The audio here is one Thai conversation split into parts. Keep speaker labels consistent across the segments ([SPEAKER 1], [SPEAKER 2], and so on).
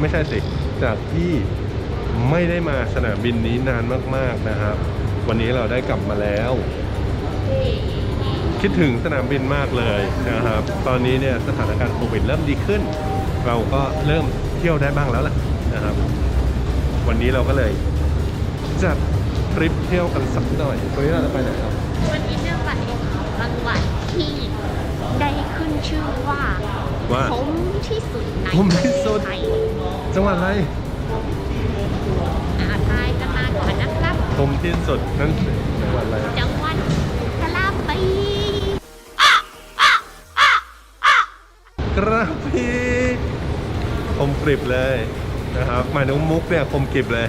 [SPEAKER 1] ไม่ใช่สิ จากที่ไม่ได้มาสนามบินนี้นานมากๆนะครับ วันนี้เราได้กลับมาแล้ว คิดถึงสนามบินมากเลยนะครับ ตอนนี้เนี่ยสถานการณ์โควิดเริ่มดีขึ้น เราก็เริ่มเที่ยวได้บ้างแล้วล่ะนะครับ วันนี้เราก็เลยจัดทริปเที่ยวกันสักหน่อยวันนี้เราจะไปไหนครับ
[SPEAKER 2] วันนี้เนื่องจากจังหวัดที่ได้ขึ้นชื่อว่า
[SPEAKER 1] ว่า
[SPEAKER 2] สมที่สุดใน
[SPEAKER 1] สมที่สุด
[SPEAKER 2] ประเทศไทย
[SPEAKER 1] จังหวัดอะไร
[SPEAKER 2] อาทายกันมาก่อนนะครับ
[SPEAKER 1] ชมที่สุดนั่นจังหวัดอะไร
[SPEAKER 2] จังหวัดกะลาปี
[SPEAKER 1] กระพีคมกริบเลยนะครับหมายถึงมุกเนี่ยคมกริบเลย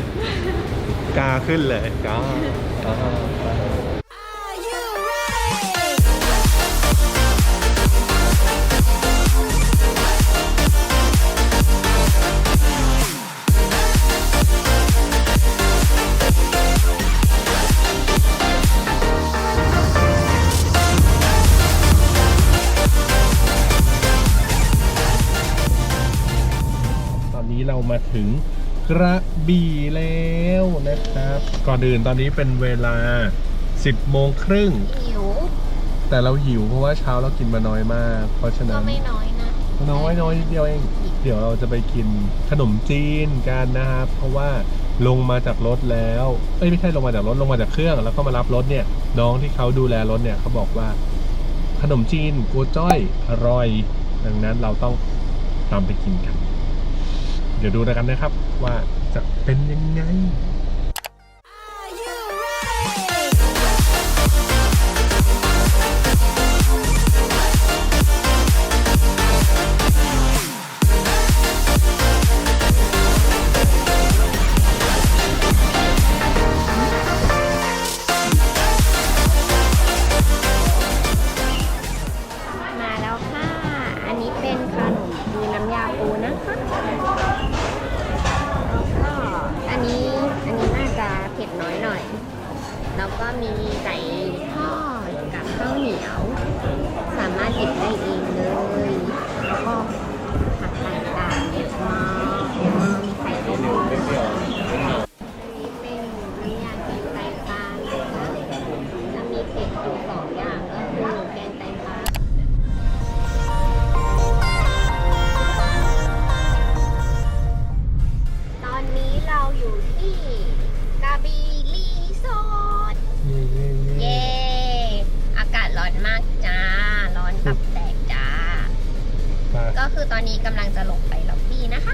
[SPEAKER 1] กาขึ้นเลยกาต อนนี้เรามาถึงกระบี่แล้วนะครับ ก่อนอื่นตอนนี้เป็นเวลา 10โมงครึ่ง
[SPEAKER 2] หิว
[SPEAKER 1] แต่เราหิวเพราะว่าเช้าเรากินมาน้อยมาก เพราะฉะ
[SPEAKER 2] ก็
[SPEAKER 1] นั้น
[SPEAKER 2] ไม่น้อยนะ
[SPEAKER 1] น้อยน้อยนิดเดียวเอง เดี๋ยวเราจะไปกินขนมจีนกันนะครับ เพราะว่าลงมาจากรถแล้ว เอ้ยไม่ใช่ลงมาจากรถลงมาจากเครื่อง แล้วก็มารับรถเนี่ย น้องที่เขาดูแลรถเนี่ยเขาบอกว่า ขนมจีนกัวจ้อยอร่อย ดังนั้นเราต้องตามไปกินกัน เดี๋ยวดูแล้วกันนะครับ ว่าจะเป็นยังไง
[SPEAKER 2] ล็อบบี้นะคะ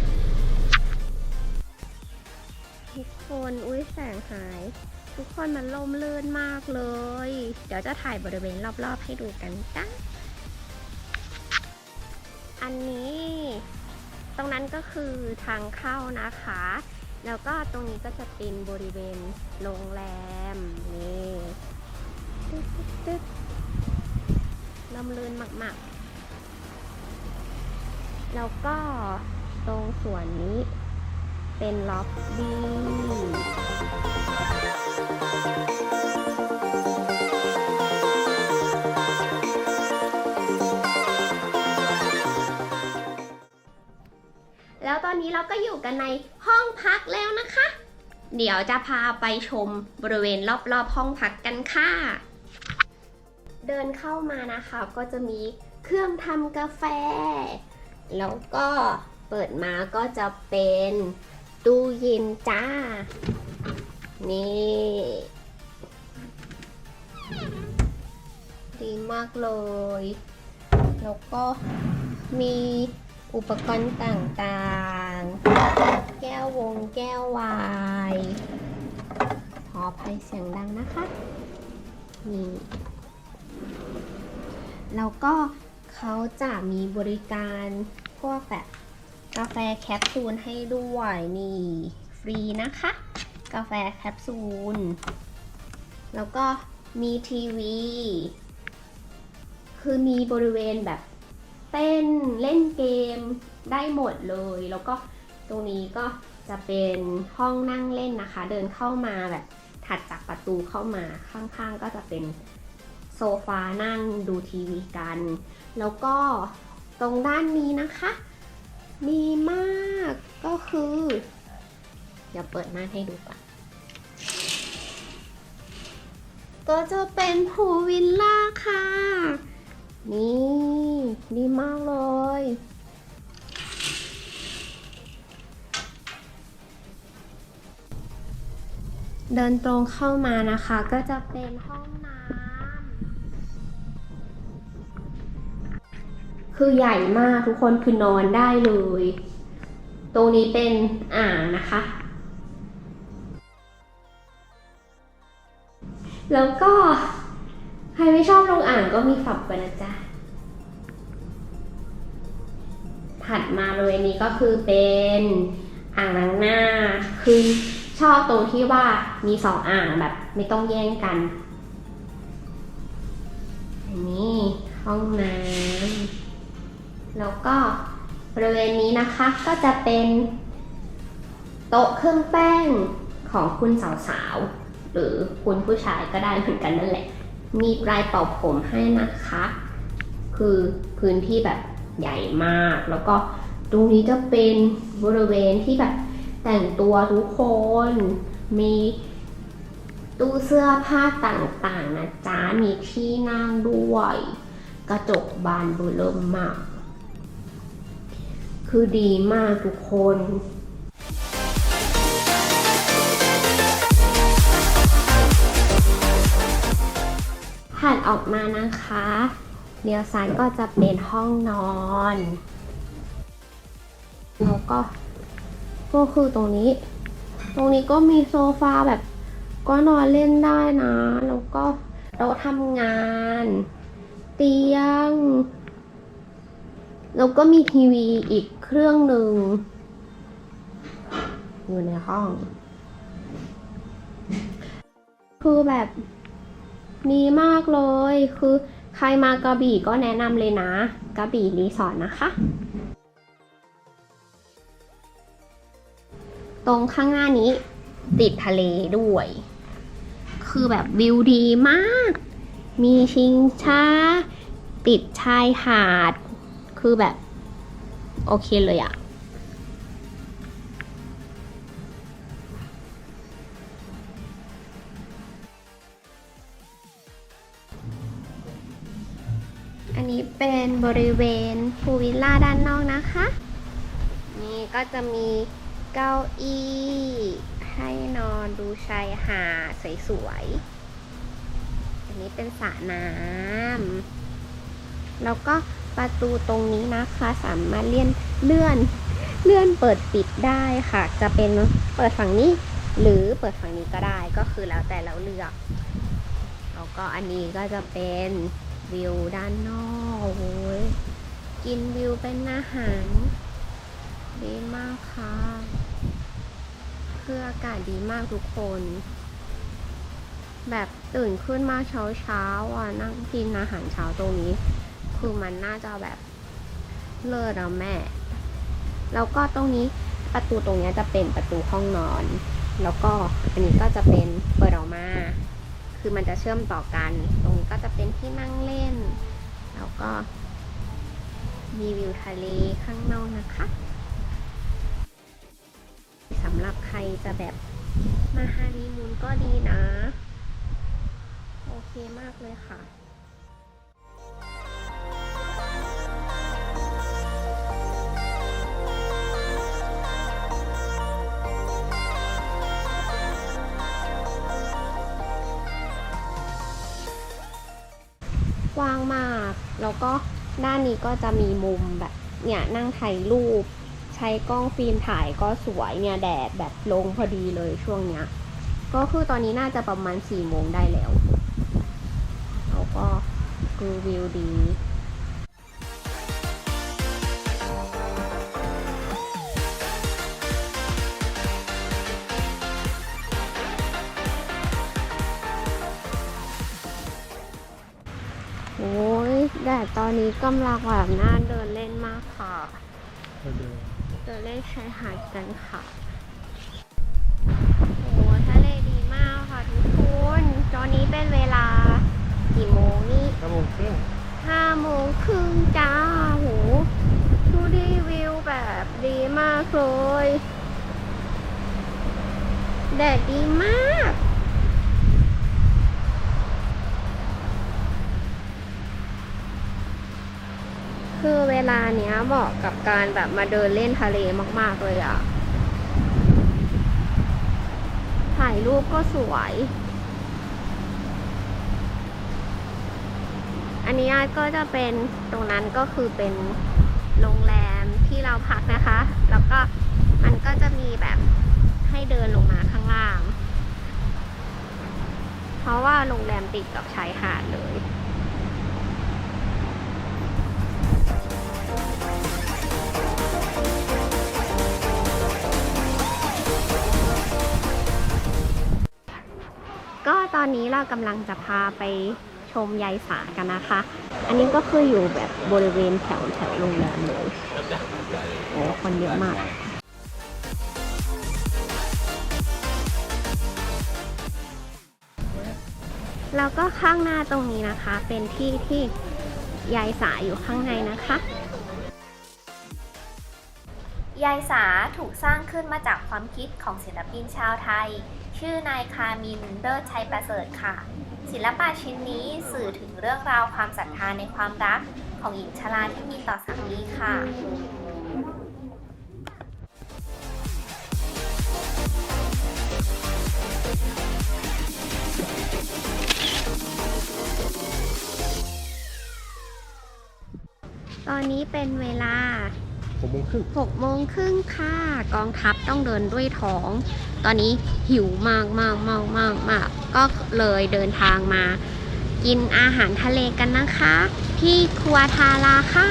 [SPEAKER 2] ทุกคนอุ้ยแสงหาย ทุกคนมันลมลื่นมากเลย เดี๋ยวจะถ่ายบริเวณรอบๆให้ดูกันจ้าอันนี้ ตรงนั้นก็คือทางเข้านะคะ แล้วก็ตรงนี้ก็จะเป็นบริเวณโรงแรมนี่ตึ๊ดตึ๊ดตึ๊ดลมลื่นมากๆ แล้วก็ตรงส่วนนี้เป็นล็อบบี้แล้วตอนนี้เราก็อยู่กันในห้องพักแล้วนะคะ เดี๋ยวจะพาไปชมบริเวณรอบๆห้องพักกันค่ะ เดินเข้ามานะคะก็จะมีเครื่องทำกาแฟ แล้วก็เปิดมาก็จะเป็นตู้เย็นจ้า นี่ดีมากเลย แล้วก็มีอุปกรณ์ต่างๆ แก้ววงแก้ววายขออภัยเสียงดังนะคะ นี่ แล้วก็ เขาจะมีบริการพวกแบบกาแฟแคปซูลให้ด้วยนี่ ฟรีนะคะ กาแฟแคปซูล แล้วก็มีทีวี คือมีบริเวณแบบเต้นเล่นเกมได้หมดเลย แล้วก็ตรงนี้ก็จะเป็นห้องนั่งเล่นนะคะ เดินเข้ามาแบบถัดจากประตูเข้ามาข้างๆ ก็จะเป็น ซฟานั่งดูทีวีกัน แล้วก็ตรงด้านนี้นะคะดีมากก็คือ เดี๋ยวเปิดหน้าให้ดูก่อนก็จะเป็นพูวิลล่าค่ะ นี่ ดีมากเลย เดินตรงเข้ามานะคะก็จะเป็นห้องน้ำ คือใหญ่มากทุกคนคือนอนได้เลย ตรงนี้เป็นอ่างนะคะ แล้วก็ใครไม่ชอบลงอ่างก็มีฝักไปนะจ๊ะถัดมาเลยนี้ก็คือเป็นอ่างล้างหน้า คือชอบตรงที่ว่ามีสองอ่างแบบไม่ต้องแย่งกันอันนี้ห้องน้ำ แล้วก็บริเวณนี้นะคะก็จะเป็นโต๊ะเครื่องแป้งของคุณสาวๆ หรือคุณผู้ชายก็ได้เหมือนกันนั่นแหละ มีปลายเป่าผมให้นะคะ คือพื้นที่แบบใหญ่มาก แล้วก็ตรงนี้จะเป็นบริเวณที่แบบแต่งตัวทุกคน มีตู้เสื้อผ้าต่างๆนะจ๊ะ มีที่นั่งด้วย กระจกบานเบอร์เริ่มมาก คือดีมากทุกคนถัดออกมานะคะเลี้ยวซ้ายก็จะเป็นห้องนอนแล้วก็ก็คือตรงนี้ ตรงนี้ก็มีโซฟาแบบก็นอนเล่นได้นะ แล้วก็โต๊ะทำงาน เตียง แล้วก็มีทีวีอีกเครื่องหนึ่งอยู่ในห้อง คือแบบดีมากเลย คือใครมากระบี่ก็แนะนำเลยนะ กระบี่รีสอร์ทนะคะ ตรงข้างหน้านี้ติดทะเลด้วย คือแบบวิวดีมาก มีชิงช้า ติดชายหาด คือแบบ โอเคเลยอะอันนี้เป็นบริเวณพูวิลล่าด้านนอกนะคะ นี่ก็จะมีเก้าอี้ให้นอนดูชายหาดสวยๆ อันนี้เป็นสระน้ำแล้วก็ ประตูตรงนี้นะคะสามารถเลื่อนเลื่อนเลื่อนเปิดปิดได้ค่ะ จะเป็นเปิดฝั่งนี้ หรือเปิดฝั่งนี้ก็ได้ก็คือแล้วแต่เราเลือกแล้วก็อันนี้ก็จะเป็นวิวด้านนอกโอ้ยกินวิวเป็นอาหาร ดีมากค่ะคืออากาศดีมากทุกคน แบบตื่นขึ้นมาเช้าเช้าๆอะนั่งกินอาหารเช้าตรงนี้ คือมันน่าจะแบบเลิศอะแม่ แล้วก็ตรงนี้ประตูตรงนี้จะเป็นประตูห้องนอน แล้วก็อันนี้ก็จะเป็นเปิดออกมา คือมันจะเชื่อมต่อกัน ตรงนี้ก็จะเป็นที่นั่งเล่น แล้วก็มีวิวทะเลข้างนอกนะคะสำหรับใครจะแบบมาฮานีมูนก็ดีนะ โอเคมากเลยค่ะ กว้างมาก แล้วก็ด้านนี้ก็จะมีมุมแบบเนี่ยนั่งถ่ายรูป ใช้กล้องฟิล์มถ่ายก็สวยเนี่ยแดดแบบลงพอดีเลยช่วงเนี้ยก็คือตอนนี้น่าจะประมาณสี่โมงได้แล้ว แล้วก็คือวิวดี แดดตอนนี้กำลังแบบน่าเดินเล่นมากค่ะเดินเล่นชายหาดกันค่ะโอ้ทะเลดีมากค่ะทุกคนตอนนี้เป็นเวลากี่โมงนี่
[SPEAKER 1] ห้าโมงครึ่ง
[SPEAKER 2] ห้าโมงครึ่งจ้าโหดูดีวิวแบบดีมากเลยแดดดีมาก ลาเนี้ยเหมาะกับการแบบมาเดินเล่นทะเลมากๆเลยอะถ่ายรูปก็สวย อันนี้ก็จะเป็นตรงนั้นก็คือเป็นโรงแรมที่เราพักนะคะ แล้วก็มันก็จะมีแบบให้เดินลงมาข้างล่าง เพราะว่าโรงแรมติดกับชายหาดเลย ก็ตอนนี้เรากำลังจะพาไปชมยายสากันนะคะ อันนี้ก็คืออยู่แบบบริเวณแถวแถวโรงแรมเลยโอ้คนเยอะมาก แล้วก็ข้างหน้าตรงนี้นะคะ เป็นที่ที่ยายสาอยู่ข้างในนะคะ
[SPEAKER 3] ยายสาถูกสร้างขึ้นมาจากความคิดของศิลปินชาวไทย ชื่อนายคามินเลิศชัยประเสริฐค่ะ ศิลปะชิ้นนี้สื่อถึงเรื่องราวความศรัทธาในความรักของหญิงชราที่มีต่อสามีค่ะ
[SPEAKER 2] ตอนนี้เป็นเวลา
[SPEAKER 1] หกโมงครึ่ง
[SPEAKER 2] 6โมงครึ่งค่ะกองทัพต้องเดินด้วยท้อง ตอนนี้หิวมากมากมากมากมากก็เลยเดินทางมา กินอาหารทะเลกันนะคะ ที่ครัวทาราค่ะ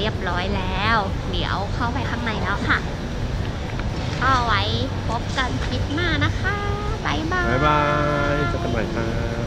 [SPEAKER 2] เรียบร้อยแล้ว เดี๋ยวเข้าไปข้างในแล้วค่ะก็ไว้พบกันคลิปหน้านะคะบายบาย
[SPEAKER 1] บายบายเจอกันใหม่ครับ